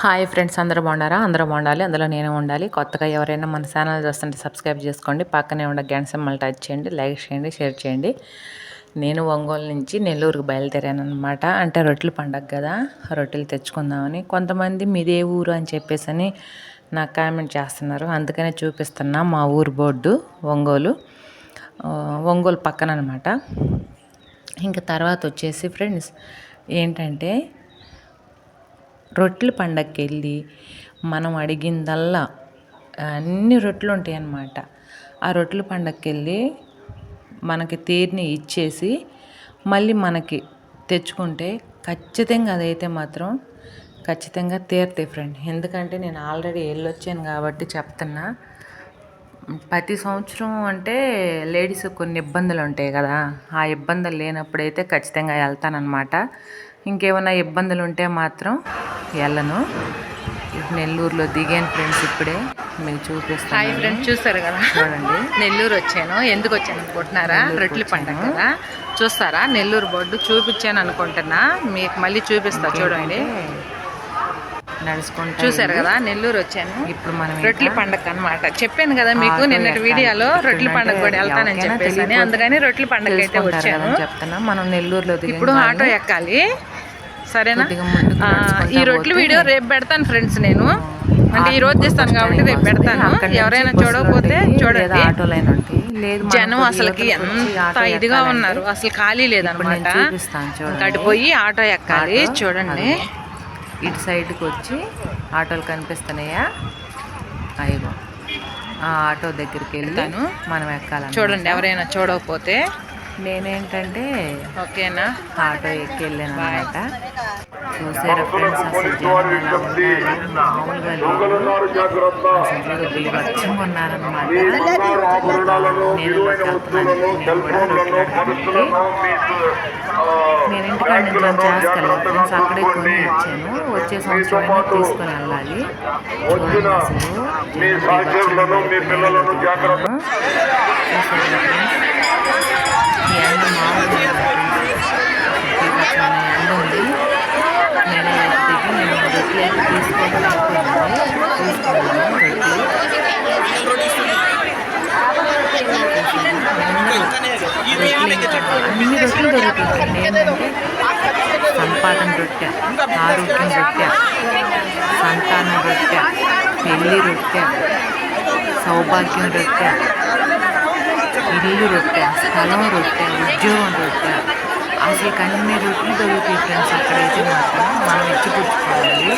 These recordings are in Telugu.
హాయ్ ఫ్రెండ్స్ అందరూ బాగున్నారా? అందరూ బాగుండాలి అందులో నేను ఉండాలి. కొత్తగా ఎవరైనా మన ఛానల్ చూస్తుంటే సబ్స్క్రైబ్ చేసుకోండి. పక్కనే ఉన్న గంట సింబల్ టచ్ చేయండి లైక్ చేయండి షేర్ చేయండి. నేను ఒంగోలు నుంచి నెల్లూరుకు బయలుదేరాను అనమాట అంటే రొట్టెల పండగ కదా రొట్టెలు తెచ్చుకుందామని. కొంతమంది మీదే ఊరు అని చెప్పేసి అని నాకు కామెంట్ చేస్తున్నారు. అందుకనే చూపిస్తున్నా మా ఊరు బోర్డు ఒంగోలు. ఒంగోలు పక్కన అనమాట ఇంకా తర్వాత వచ్చేసి ఫ్రెండ్స్ ఏంటంటే రొట్టెల పండగకి వెళ్ళి మనం అడిగిందల్లా అన్ని రొట్టెలు ఉంటాయి అన్నమాట ఆ రొట్టెల పండగకి వెళ్ళి మనకి తీరిని ఇచ్చేసి మళ్ళీ మనకి తెచ్చుకుంటే ఖచ్చితంగా అదైతే మాత్రం ఖచ్చితంగా తీరుతాయి ఫ్రెండ్ ఎందుకంటే నేను ఆల్రెడీ వెళ్ళొచ్చాను కాబట్టి చెప్తున్నా. ప్రతి సంవత్సరం అంటే లేడీస్ కొన్ని ఇబ్బందులు ఉంటాయి కదా. ఆ ఇబ్బందులు లేనప్పుడైతే ఖచ్చితంగా వెళ్తానన్నమాట. ఇంకేమైనా ఇబ్బందులు ఉంటే మాత్రం వెళ్ళను నెల్లూరులో దిగాను ఫ్రెండ్స్ ఇప్పుడే. మీకు హాయ్ చూపిస్తాను ఫ్రెండ్స్ చూస్తారు కదా? చూడండి. నెల్లూరు వచ్చాను. ఎందుకు వచ్చాను అనుకుంటున్నారా? రొట్టెల పండగ. కదా. చూస్తారా? నెల్లూరు బోర్డు చూపించాను అనుకుంటున్నా. మీకు మళ్ళీ చూపిస్తా చూడండి. నడుచుకుంటా చూసారు కదా? నెల్లూరు వచ్చాను. ఇప్పుడు మనం రొట్టెల పండగ అన్నమాట. చెప్పాను కదా మీకు నిన్నటి. వీడియోలో రొట్టెల పండగ కూడా వెళ్తానని చెప్పేసి అందుకని రొట్టెల పండగ అయితే వచ్చాను. చెప్తున్నా. మనం నెల్లూరులో ఇప్పుడు ఆటో ఎక్కాలి. సరేనా? ఈ రొట్టెల పోతే వీడియో రేపు పెడతాను ఫ్రెండ్స్ నేను. అంటే ఈ రోజు బస్ కాబట్టి రేపు పెడతాను. ఎవరైనా చూడకపోతే చూడండి. జనం అసలుకి ఎంత ఇదిగా ఉన్నారు. అసలు ఖాళీ లేదనమాట ఇప్పుడు నేను చూపిస్తాను చూడండి. అటు పోయి ఆటో ఎక్కాలి. చూడండి. ఇటు సైడ్కి వచ్చి ఆటోలు కనిపిస్తున్నాయా? అయ్యో. ఆ ఆటో దగ్గరికి వెళ్తాను. మనం ఎక్కాలి చూడండి ఎవరైనా చూడకపోతే. నేనేంటంటే ఓకేనా? ఆటో ఎక్కి వెళ్ళాను అనమాట చూసారా ఫ్రెండ్స్ అసలు అసలు ఉన్నారనమాట నేను ఇంటికాడ నుంచి ఫ్రెండ్స్ అక్కడే కొని ఇచ్చాను వచ్చే సంవత్సరం అయినా తీసుకొని వెళ్ళాలి. అసలు బీభత్సమైన ఎండ ఉంది నేను దిగి నేను రొట్టెలు అయితే తీసుకోవాలి అయిపోయింది తీసుకున్నాను అన్ని రొట్టెలు దొరుకుతాయి ఏంటంటే సంపాదన రొట్టె ఆరోగ్యం రొట్టె సంతాన రొట్టె పెళ్ళి రొట్టె సౌభాగ్యం రొట్టె ఇల్లు రొట్టె స్థలం రొట్టె ఉద్యోగం రొట్టె అసలు అన్ని రూట్లు దొరుకుతాయి ఫ్రెండ్స్ అక్కడైతే మాత్రం? మనం ఇచ్చిపుచ్చుకోవాలి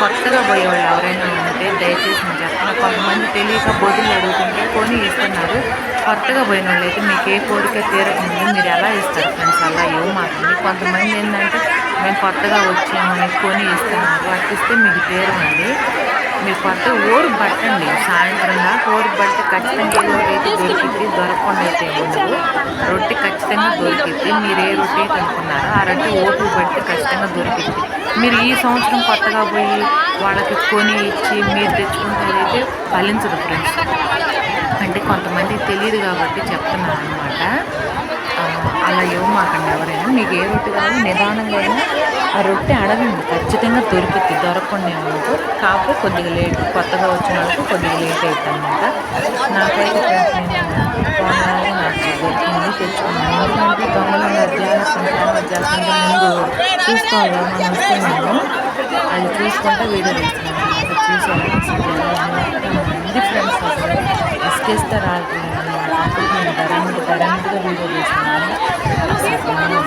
కొత్తగా పోయేవాళ్ళు ఎవరైనా ఉంటే దయచేసి నేను చెప్తాను కొంతమంది తెలియక బోధులు అడుగుతుంటే కొని ఇస్తున్నారు. కొత్తగా పోయిన వాళ్ళు అయితే మీకు ఏ కోరిక తీరకుండా మీరు ఎలా ఇస్తారు ఫ్రెండ్స్? అలా ఇవ్వమాకండి కొంతమంది ఏంటంటే మేము కొత్తగా వచ్చామని కొని ఇస్తున్నారు. అట్టిస్తే మీకు తీరమండి మీరు కొత్త ఊరు పట్టండి. సాయంత్రం దాకా ఊరు పడితే ఖచ్చితంగా ఏదో అయితే దొరికిద్ది. దొరకకుండా అయితే ఉండదు. రొట్టె ఖచ్చితంగా దొరికిద్ది. మీరు ఏ రొట్టె కనుక్కున్నారో ఆ రొట్టె ఓటు పడితే ఖచ్చితంగా దొరికిద్ది. మీరు ఈ సంవత్సరం కొత్తగా పోయి వాళ్ళకి కొని ఇచ్చి మీరు తెచ్చుకుంటారైతే ఫలించదు ఫ్రెండ్స్. అంటే కొంతమంది తెలియదు కాబట్టి చెప్తున్నాను అనమాట అలా ఇవ్వమాకండి ఎవరైనా. మీకు ఏ రొట్టె కావాలో నిదానంగా అయినా ఆ రొట్టె అడగండి ఖచ్చితంగా దొరికింది దొరకకుండా ఉండదు కాకపోతే కొద్దిగా లేట్ కొత్తగా వచ్చిన వాళ్ళకి కొద్దిగా లేట్ అవుతుంది అనమాట నాకైతే ఫ్రెండ్స్ నాకు దొరికింది తెచ్చుకున్నాను ఎందుకంటే దొంగలు జాగ్రత్త జాగ్రత్త ముందు చూసుకోవాలి మనం వస్తున్నాము అది చూసుకుంటే వీడియో తీస్తున్నాను చూసాను అసలు ఫ్రెండ్స్ అసలు రాలేదు రావట్లేదు వీడియో తీస్తున్నాను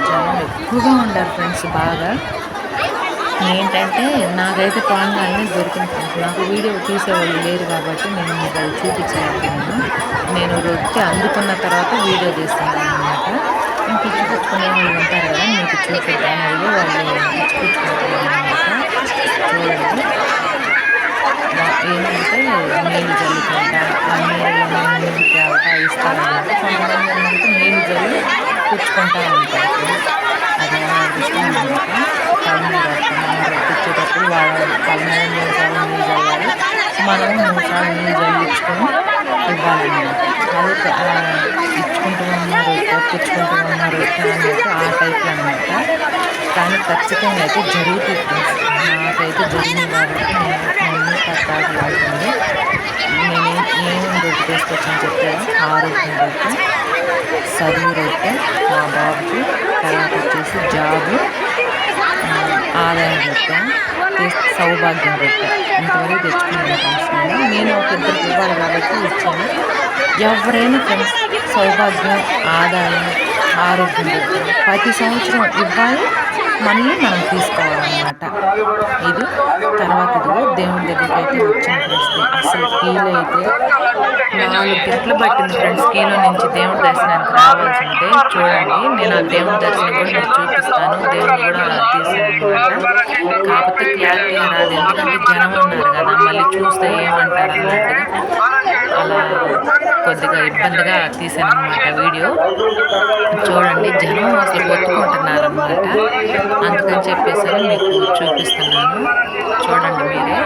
జనం ఎక్కువగా ఉండారు ఫ్రెండ్స్ బాగా. ఏంటంటే నాకైతే పాంగాల్ని దొరికిన ఫ్రెండ్స్ నాకు వీడియో తీసేవాళ్ళు లేరు కాబట్టి నేను మీకు అది చూపించలేకపోయాను. నేను రొట్టె అందుకున్న తర్వాత వీడియో తీస్తున్నాను అనమాట ఇంక ఇచ్చిపుచ్చుకునే వాళ్ళు ఉంటారు కదా మీకు చూపిద్దాం అడిగి వాళ్ళు ఇచ్చిపుచ్చుకుంటారు అనమాట చూడండి. ఏంటంటే నీళ్ళు జల్లుకుంటా ఆ నీళ్ళు నీళ్ళు తేవటా ఇస్తారనమాట కొంతమంది ఏంటంటే నీళ్ళు జరిగి పుచ్చుకుంటా ఉంటారు అది నా ఇష్టం అనమాట తల మీద వాళ్ళ తల మీద మూడు సార్లు నీళ్ళు చల్లాలి మనం మూడు సార్లు నీళ్ళు జల్లించుకొని ఇవ్వాలన్నమాట అది ఇచ్చుకుంటూ ఉన్నారు తెచ్చుకుంటూ ఉన్నారు అన్నట్టు ఆ టైప్లో అనమాట కానీ ఖచ్చితంగా అయితే జరుగుతుంది నాకైతే జరిగింది కాబట్టి నేను పట్టాకు వాడుతుంది నేనే ఏమేమి రొట్టు తీసుకొచ్చాను చెప్తాను ఆరోగ్యం రొట్టె చదువు రొట్టె మా బాబుకి తర్వాత వచ్చేసి జాబు ఆదాయం రొట్టె సౌభాగ్యం రొట్టె ఇంతవరకు తెచ్చుకున్నాను నేను ఒక ఇద్దరికి ఇవ్వాలి కాబట్టి ఇచ్చాను ఎవరైనా ఫ్రెండ్స్ సౌభాగ్యం ఆదాయం ఆరోగ్యం ప్రతి సంవత్సరం ఇవ్వాలి. మళ్ళీ మనం తీసుకోవాలన్నమాట. ఇది తర్వాత దేవుని దగ్గరికి అయితే వచ్చాను ఫ్రెండ్స్. అసలు కీలో అయితే నాలుగు గంటలు పట్టింది ఫ్రెండ్స్. కీలో నుంచి దేవుడి దర్శనానికి రావాల్సి ఉంటే చూడండి నేను ఆ దేవుడి దర్శనం కూడా మీకు చూపిస్తాను. దేవుని కూడా తీసాను కాకపోతే క్లారిటీగా రాదు. ఎందుకంటే జనం ఉన్నారు కదా మళ్ళీ చూస్తే ఏమంటారు అన్నట్టుగా అలా కొద్దిగా ఇబ్బందిగా తీసాను అనమాట వీడియో. చూడండి జనం అసలు కొట్టుకుంటున్నారు అనమాట అందుకని చెప్పేసి మీకు చూపిస్తున్నాను. చూడండి మీరే.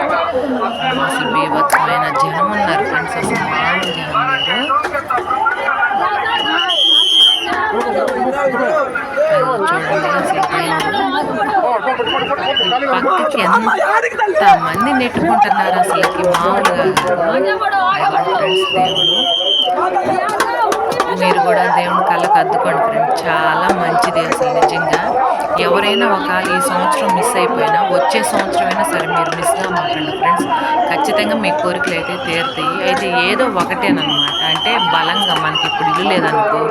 అసలు బీభత్సమైన జనం ఉన్నారు ఫ్రెండ్స్ అసలు మామూలు జనం చూడండి పక్కకి ఎంత మంది నెట్టుకుంటున్నారు అసలు మామూలుగా. దేవుడు. మీరు కూడా దేవుని కళ్ళకు అద్దుకోండి ఫ్రెండ్స్. చాలా మంచిది అసలు నిజంగా. ఎవరైనా ఒక ఈ సంవత్సరం మిస్ అయిపోయినా వచ్చే సంవత్సరం అయినా సరే మీరు మిస్గా మాట్లాడండి ఫ్రెండ్స్ ఖచ్చితంగా మీ కోరికలు అయితే తీరుతాయి. అయితే ఏదో ఒకటేనమాట అంటే బలంగా మనకి ఇప్పుడు ఇల్లు లేదనుకో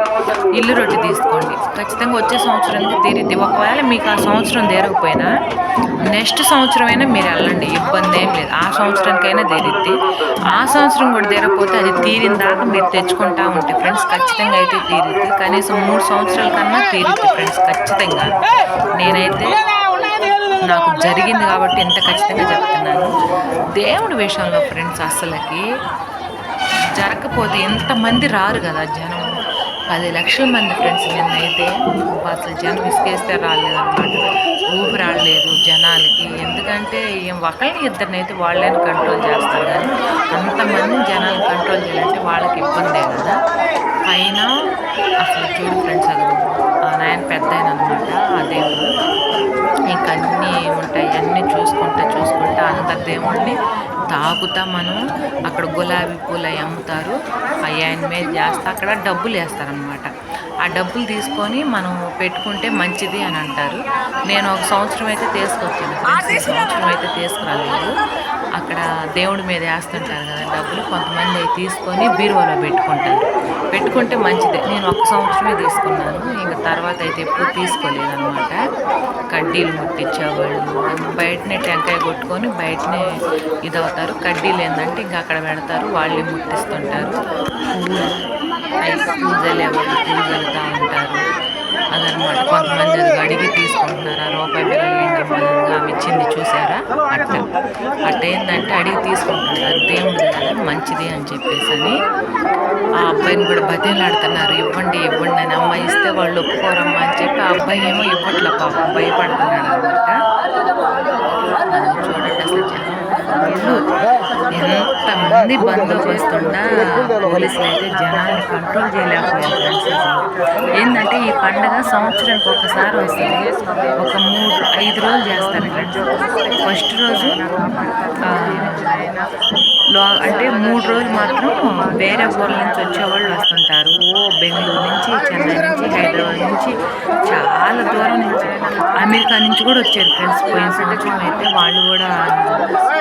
ఇల్లు రొట్టె తీసుకోండి. ఖచ్చితంగా వచ్చే సంవత్సరానికి తీరిద్ది? ఒకవేళ మీకు ఆ సంవత్సరం తీరకపోయినా నెక్స్ట్ సంవత్సరం అయినా మీరు వెళ్ళండి. ఇబ్బంది ఏం లేదు. ఆ సంవత్సరానికైనా తీరిద్ది. ఆ సంవత్సరం కూడా తీరకపోతే అది తీరిన దాకా మీరు తెచ్చుకుంటా ఉంటే ఫ్రెండ్స్ ఖచ్చితంగా అయితే తీరిద్ది. కనీసం మూడు సంవత్సరాల కన్నా తీరిద్ది ఫ్రెండ్స్ ఖచ్చితంగా. నేనైతే నాకు జరిగింది కాబట్టి ఎంత ఖచ్చితంగా చెప్తున్నాను. దేవుడి విషయంలో ఫ్రెండ్స్ అసలకి జరగకపోతే ఎంతమంది రారు కదా జనం. పది లక్షల మంది ఫ్రెండ్స్ నిన్నైతే అసలు జనం ఇసుకేస్తే రాలేదు అనమాట ఊపి రాలేదు జనాలకి. ఎందుకంటే ఏం ఒకళ్ళని ఇద్దరిని అయితే వాళ్ళని కంట్రోల్ చేస్తారు కానీ అంతమంది జనాలు కంట్రోల్ చేయాలంటే వాళ్ళకి ఇబ్బందే కదా. పైన అసలు చూడు ఫ్రెండ్స్ అది ఆ నాయన పెద్ద అనమాట దేవుడు ఇంకా అన్నీ ఉంటాయి అన్నీ చూసుకుంటా చూసుకుంటా అందరి దేవుడిని తాకుతా మనం. అక్కడ గులాబీ పూలు అవి అమ్ముతారు. అవి ఆయన మీద చేస్తా. అక్కడ డబ్బులు వేస్తారనమాట ఆ డబ్బులు తీసుకొని మనం పెట్టుకుంటే మంచిది అని అంటారు. నేను ఒక సంవత్సరం అయితే తీసుకొచ్చాను. సంవత్సరం అయితే తీసుకురాలేదు. అక్కడ దేవుడి మీద వేస్తుంటారు కదా డబ్బులు కొంతమంది అవి తీసుకొని బీరువాలో పెట్టుకుంటారు. పెట్టుకుంటే మంచిదే. నేను ఒక సంవత్సరమే తీసుకున్నాను. ఇంకా తర్వాత అయితే ఎప్పుడు తీసుకోలేదనమాట కడ్డీలు ముట్టించేవాళ్ళు బయటనే టెంకాయ కొట్టుకొని బయటనే ఇదవుతారు. కడ్డీలు ఏంటంటే ఇంకా అక్కడ పెడతారు. వాళ్ళే ముట్టిస్తుంటారు. పూలు పూజలు ఎవరు పూజలుతా ఉంటారు. అదనమాట. కొంతమంది అది అడిగి తీసుకుంటున్నారు? ఆ రూపాయి బిల్లలు ఆమె ఇచ్చింది చూసారా? అట్ట. అట్ట ఏంటంటే అడిగి తీసుకుంటున్నారు. దేవుడు కదా మంచిది అని చెప్పేసి అని ఆ అబ్బాయిని కూడా బతిలాడుతున్నారు. ఇవ్వండి ఇవ్వండి అని అమ్మాయి ఇస్తే వాళ్ళు ఒప్పుకోరమ్మా అని చెప్పి ఆ అబ్బాయి ఏమో ఇవ్వట్లే పాపం భయపడుతున్నాడు అనమాట. చూడండి అసలు చాలా ఎంతమంది బందోబస్తు ఉన్నా పోలీసులు అయితే జనాన్ని కంట్రోల్ చేయలేకపోయారు ఫ్రెండ్స్ ఏంటంటే ఈ పండగ సంవత్సరానికి ఒకసారి వస్తుంది. ఒక మూడు ఐదు రోజులు చేస్తారు ఫ్రెండ్స్ ఫస్ట్ రోజు అంటే మూడు రోజులు మాత్రం వేరే ఊర్ల నుంచి వచ్చేవాళ్ళు వస్తుంటారు. ఓ బెంగళూరు నుంచి చెన్నై నుంచి హైదరాబాద్ నుంచి చాలా దూరం నుంచి అమెరికా నుంచి కూడా వచ్చారు ఫ్రెండ్స్. పోయిన సంవత్సరం అయితే వాళ్ళు కూడా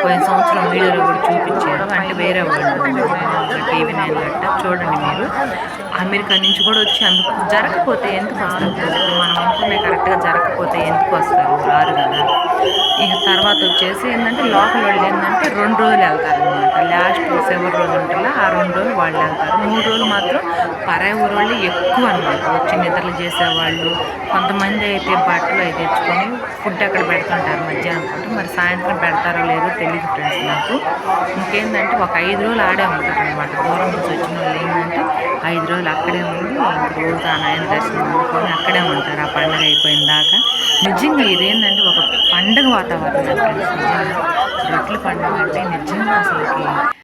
పోయిన సంవత్సరం వీడియోలో కూడా చూపించారు. అంటే వేరే వాళ్ళు టీవీ నైన్ గట్ట చూడండి మీరు. అమెరికా నుంచి కూడా వచ్చి అందుకు జరగకపోతే ఎందుకు వస్తారు? మనం అనుకునే కరెక్ట్గా జరగకపోతే ఎందుకు వస్తారు? రారు కదా ఇక తర్వాత వచ్చేసి ఏంటంటే లోకల్ వాళ్ళు ఏంటంటే రెండు రోజులు వెళ్తారు అనమాట లాస్ట్ సెవెన్ రోజులు ఉంటుందా ఆ రెండు రోజులు వాళ్ళు వెళ్తారు. మూడు రోజులు మాత్రం పరాయి ఊరు వాళ్ళు ఎక్కువ అనమాట వచ్చి నిద్రలు చేసేవాళ్ళు. కొంతమంది అయితే బట్టలు అయితే తెచ్చుకొని ఫుడ్ అక్కడ పెడుతుంటారు మధ్యాహ్నం పూట. మరి సాయంత్రం పెడతారో లేదో తెలియదు ఫ్రెండ్స్ నాకు. ఇంకేంటంటే ఒక ఐదు రోజులు ఆడే ఉంటారు అనమాట దూరం నుంచి వచ్చిన వాళ్ళు ఏంటంటే ఐదు రోజులు అక్కడే ఉండి రోజు ఆ నాయన దర్శనం అనుకొని అక్కడే ఉంటారు. ఆ పండుగ అయిపోయిన దాకా. నిజంగా ఇదేంటంటే ఒక పండుగ వాతావరణం ఫ్రెండ్స్ నిజంగా రొట్టెల పండుగ అంటే నిజంగా అసలుకి